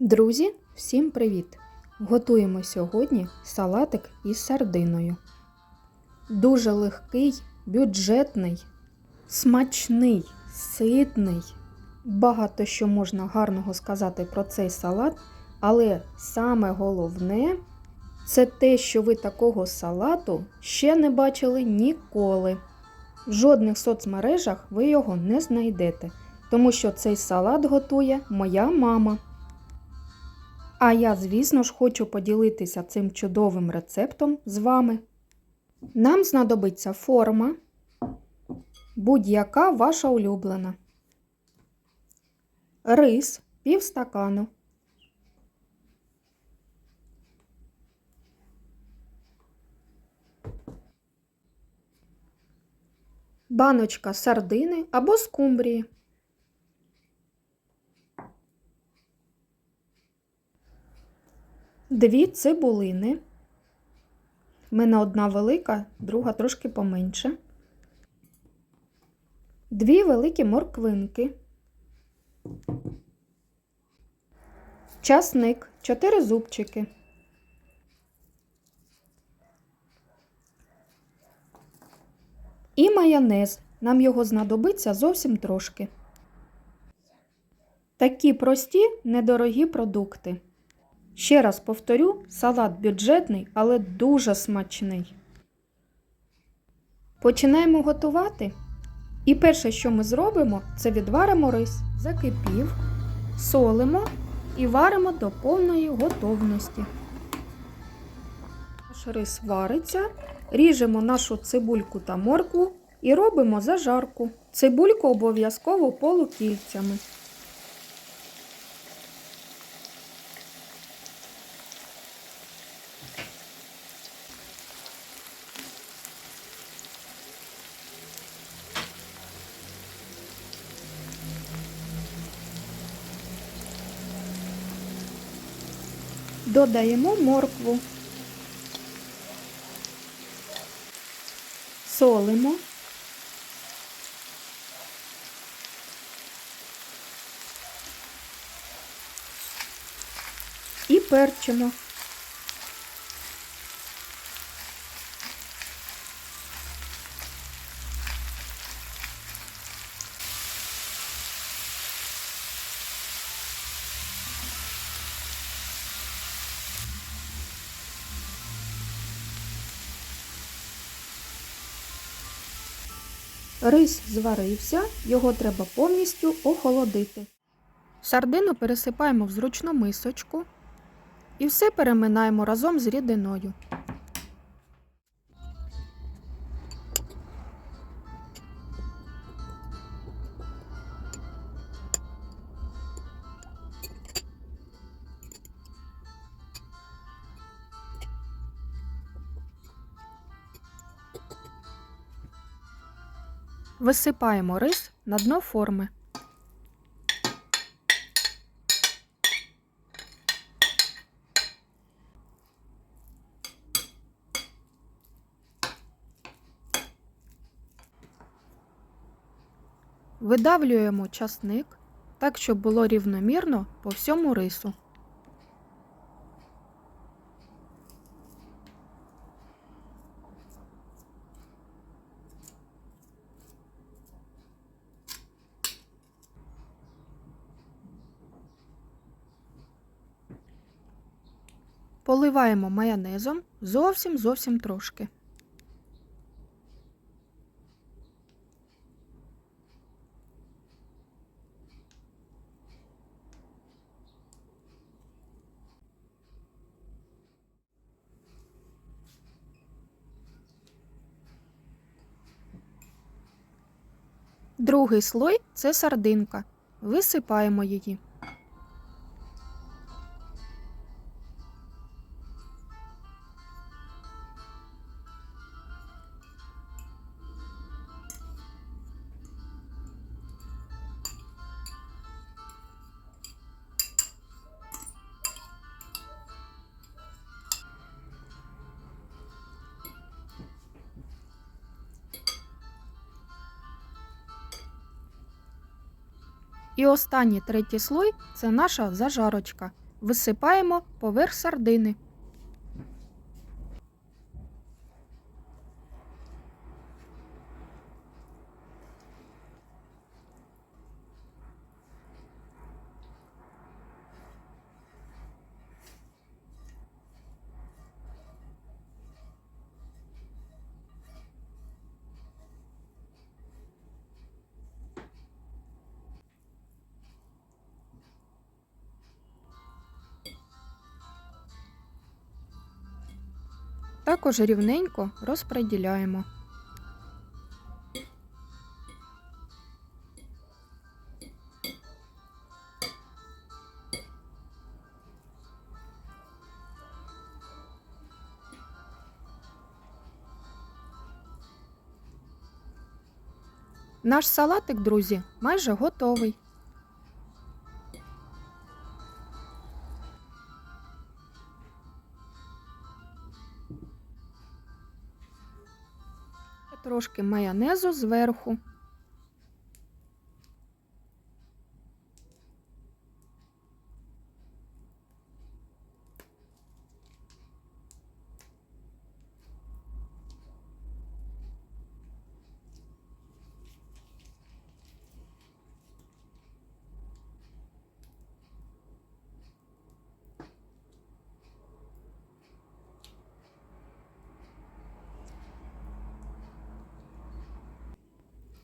Друзі, всім привіт! Готуємо сьогодні салатик із сардиною. Дуже легкий, бюджетний, смачний, ситний. Багато що можна гарного сказати про цей салат, але саме головне це те, що ви такого салату ще не бачили ніколи. В жодних соцмережах ви його не знайдете, тому що цей салат готує моя мама. А я, звісно ж, хочу поділитися цим чудовим рецептом з вами. Нам знадобиться форма, будь-яка ваша улюблена, рис пів стакану, баночка сардини або скумбрії. Дві цибулини. У мене одна велика, друга трошки поменше. Дві великі морквинки. Часник, чотири зубчики. І майонез. Нам його знадобиться зовсім трошки. Такі прості, недорогі продукти. Ще раз повторю, салат бюджетний, але дуже смачний. Починаємо готувати. І перше, що ми зробимо, це відваримо рис, закипів, солимо і варимо до повної готовності. Наш рис вариться, ріжемо нашу цибульку та моркву і робимо зажарку. Цибульку обов'язково полукільцями. Додаємо моркву, солимо, і перчимо. Рис зварився, його треба повністю охолодити. Сардину пересипаємо в зручну мисочку і все переминаємо разом з рідиною. Висипаємо рис на дно форми. Видавлюємо часник так, щоб було рівномірно по всьому рису. Поливаємо майонезом зовсім зовсім трошки. Другий слой це сардинка. Висипаємо її. І останній третій слой це наша зажарочка. висипаємо поверх сардини. Також рівненько розподіляємо. Наш салатик, друзі, майже готовий. Трошки майонезу зверху.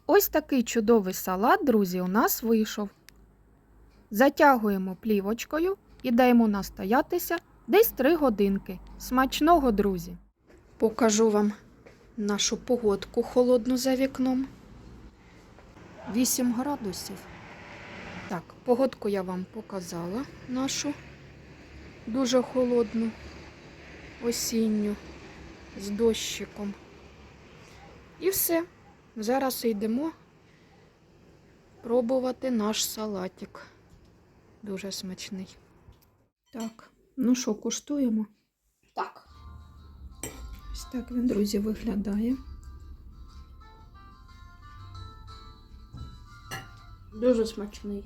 Ось такий чудовий салат, друзі, у нас вийшов. Затягуємо плівочкою і даємо настоятися десь 3 годинки. Смачного, друзі! Покажу вам нашу погодку холодну за вікном. 8 градусів. Так, погодку я вам показала нашу дуже холодну, осінню, з дощиком. І все. Зараз йдемо пробувати наш салатик. Дуже смачний. Так, ну що, куштуємо? Так. Ось так він, друзі, виглядає. Дуже смачний.